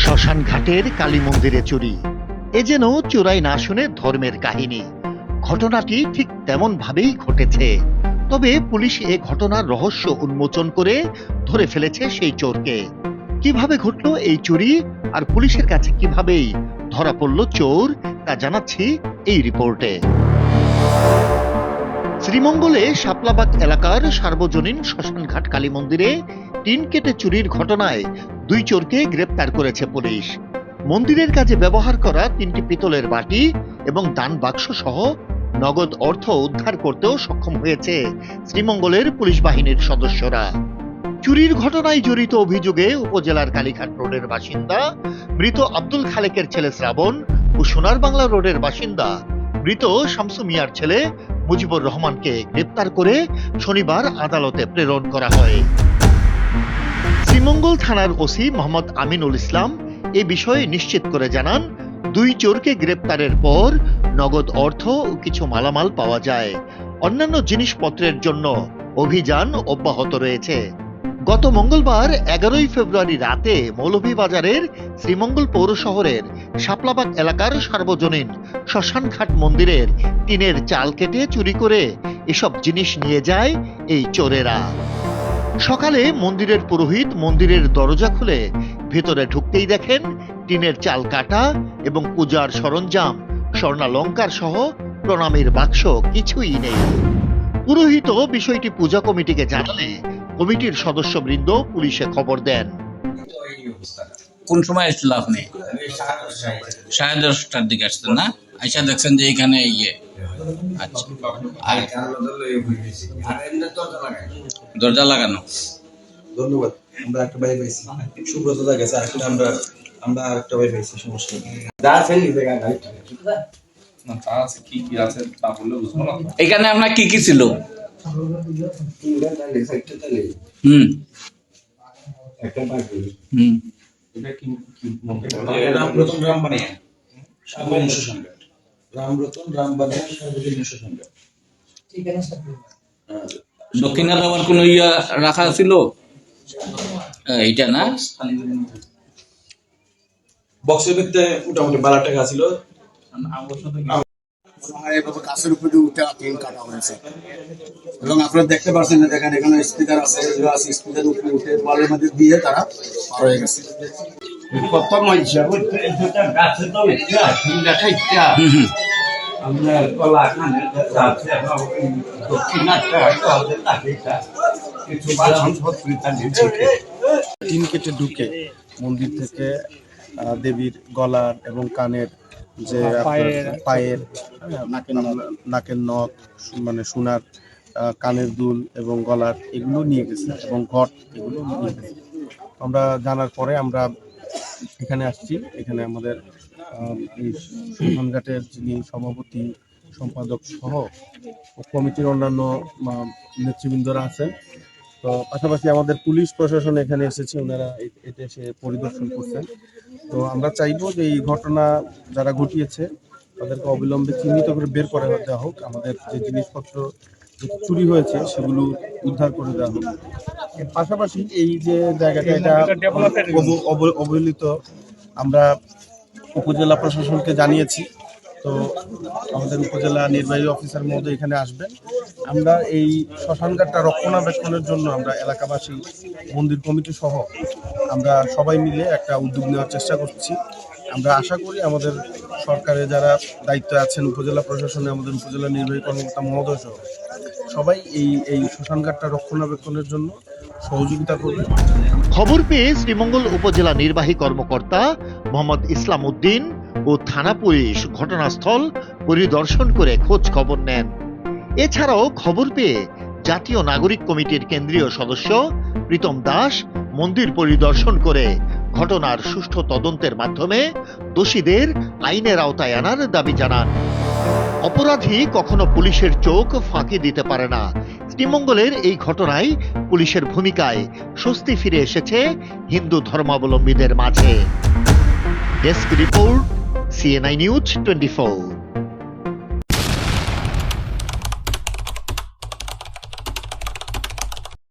শ্মশান ঘাটের কালী মন্দিরে চুরি। এ যেন চোরাই না শুনে ধর্মের কাহিনী। ঘটনাটি ঠিক তেমন ভাবেই ঘটেছে। তবে পুলিশ এ ঘটনার রহস্য উন্মোচন করে ধরে ফেলেছে সেই চোরকে। কীভাবে ঘটলো এই চুরি আর পুলিশের কাছে কিভাবেই ধরা পড়ল চোর, তা জানাচ্ছি এই রিপোর্টে। শ্রীমঙ্গলে শাপলাবাগ এলাকার সার্বজনীন শ্মশানঘাট কালী মন্দিরে টিন কেটে চুরির ঘটনায় দুই চোরকে গ্রেপ্তার করেছে পুলিশ। মন্দিরের কাজে ব্যবহার করা তিনটি পিতলের বাটি এবং দান বাক্স সহ নগদ অর্থ উদ্ধার করতেও সক্ষম হয়েছে শ্রীমঙ্গলের পুলিশ বাহিনীর সদস্যরা। চুরির ঘটনায় জড়িত অভিযোগে উপজেলার কালীঘাট রোডের বাসিন্দা মৃত আব্দুল খালেকের ছেলে শ্রাবণ ও সোনার বাংলা রোডের বাসিন্দা মৃত শামসু মিয়ার ছেলে মুজিবুর রহমানকে গ্রেপ্তার করে শনিবার আদালতে প্রেরণ করা হয়। শ্রীমঙ্গল থানার ওসি মোহাম্মদ আমিনুল ইসলাম এ বিষয়ে নিশ্চিত করে জানান, দুই চোরকে গ্রেপ্তারের পর নগদ অর্থ ও কিছু মালামাল পাওয়া যায়। অন্যান্য জিনিসপত্রের জন্য অভিযান অব্যাহত রয়েছে। গত মঙ্গলবার এগারোই ফেব্রুয়ারি রাতে মৌলভীবাজারের শ্রীমঙ্গল পৌর শহরের শাপলাবাগ এলাকার সার্বজনীন শ্মশানঘাট মন্দিরের টিনের চাল কেটে চুরি করে এসব জিনিস নিয়ে যায় এই চোরেরা। সকালে মন্দিরের পুরোহিত মন্দিরের দরজা খুলে ভেতরে ঢুকতেই দেখেন টিনের চাল কাটা এবং পূজার সরঞ্জাম, স্বর্ণালঙ্কার সহ প্রণামীর বাক্স কিছুই নেই। পুরোহিত বিষয়টি পূজা কমিটিকে জানালে কমিটির সদস্যবৃন্দ পুলিশে খবর দেন। কোন সময় এসেছিল আপনি? সাড়ে দশটার দিকে আসতেন না? আইসা দেখছেন যে এখানে ইয়ে আচ্ছা দরজা লাগানো। ধন্যবাদ। আমরা একটা বাই পাইছি। সুব্রত দা গেছে আসলে আমরা আমরা আরেকটা বাই পাইছি সমস্যা নেই। আছে কি কি আছে তা বললে বুঝব না। তো। এখানে আপনার কি কি ছিল? হুম। হুম। এটা কি কি মনে রামরতন রামবানিয়া সার্বজনীন সংঘাত রামরতন রামবানিয়া সার্বজনীন সংঘাত দক্ষিণা দেওয়ার কোনো ইয়া রাখা ছিল? এইটা না? বক্সের ভিতরে মোটামুটি বারো টাকা ছিল। গাছের উপরে উঠে টিন কাটা হয়েছে। এবং আপনারা দেখতে পাচ্ছেন যে দেখেন এখানে স্পিকার আছে আছে স্পিকার উপরে উঠে ওয়ালের মধ্যে দিয়ে তারা পার হয়ে গেছে। কত মজা গাছে তো আমরা কলা খানে যাচ্ছে দক্ষিণাটা আছে তাকিটা কিছু বাসন নিয়েছে টিন কেটে ঢুকে মন্দির থেকে দেবীর গলার এবং কানের যে আপনার পায়ের হ্যাঁ, নাকের নখ মানে সোনার কানের দুল এবং গলার এগুলো নিয়ে গেছে এবং ঘট এগুলো নিয়ে গেছে। আমরা জানার পরে আমরা এখানে আসছি। এখানে আমাদের এই যিনি সভাপতি সম্পাদক সহ কমিটির অন্যান্য নেতৃবৃন্দরা আছেন। তো পাশাপাশি আমাদের পুলিশ প্রশাসন এখানে এসেছে ওনারা এ- এটা এসে পরিদর্শন করছেন। তো আমরা চাইব যে এই ঘটনা যারা ঘটিয়েছে তাদেরকে অবিলম্বে চিহ্নিত করে বের করে দেওয়া হোক। আমাদের যে জিনিসপত্র চুরি হয়েছে সেগুলো উদ্ধার করে দেওয়া হোক। পাশাপাশি এই যে জায়গাটা এটা অব- অব- অবহেলিত আমরা উপজেলা প্রশাসনকে জানিয়েছি। তো আমাদের উপজেলা নির্বাহী অফিসার মহোদয় এখানে আসবেন। আমরা এই শ্মশানঘাটটা রক্ষণাবেক্ষণের জন্য আমরা এলাকাবাসী, মন্দির কমিটি সহ আমরা সবাই মিলে একটা উদ্যোগ নেওয়ার চেষ্টা করছি। আমরা আশা করি আমাদের সরকারে যারা দায়িত্বে আছেন উপজেলা প্রশাসনে, আমাদের উপজেলা নির্বাহী কর্মকর্তা মহোদয় সহ সবাই এই এই শ্মশানঘাটটা রক্ষণাবেক্ষণের জন্য সহযোগিতা করবে। খবর পেয়ে শ্রীমঙ্গল উপজেলা নির্বাহী কর্মকর্তা মোহাম্মদ ইসলাম উদ্দিন ও থানা পুলিশ ঘটনাস্থল পরিদর্শন করে খোঁজ খবর নেন। এছাড়াও খবর পেয়ে জাতীয় নাগরিক কমিটির কেন্দ্রীয় সদস্য প্রীতম দাস মন্দির পরিদর্শন করে ঘটনার সুষ্ঠু তদন্তের মাধ্যমে দোষীদের আইনের আওতায় আনার দাবি জানান। অপরাধী কখনো পুলিশের চোখ ফাঁকি দিতে পারে না। শ্রীমঙ্গলের এই ঘটনায় পুলিশের ভূমিকায় স্বস্তি ফিরে এসেছে হিন্দু ধর্মাবলম্বীদের মাঝে। Desk report CNI news twenty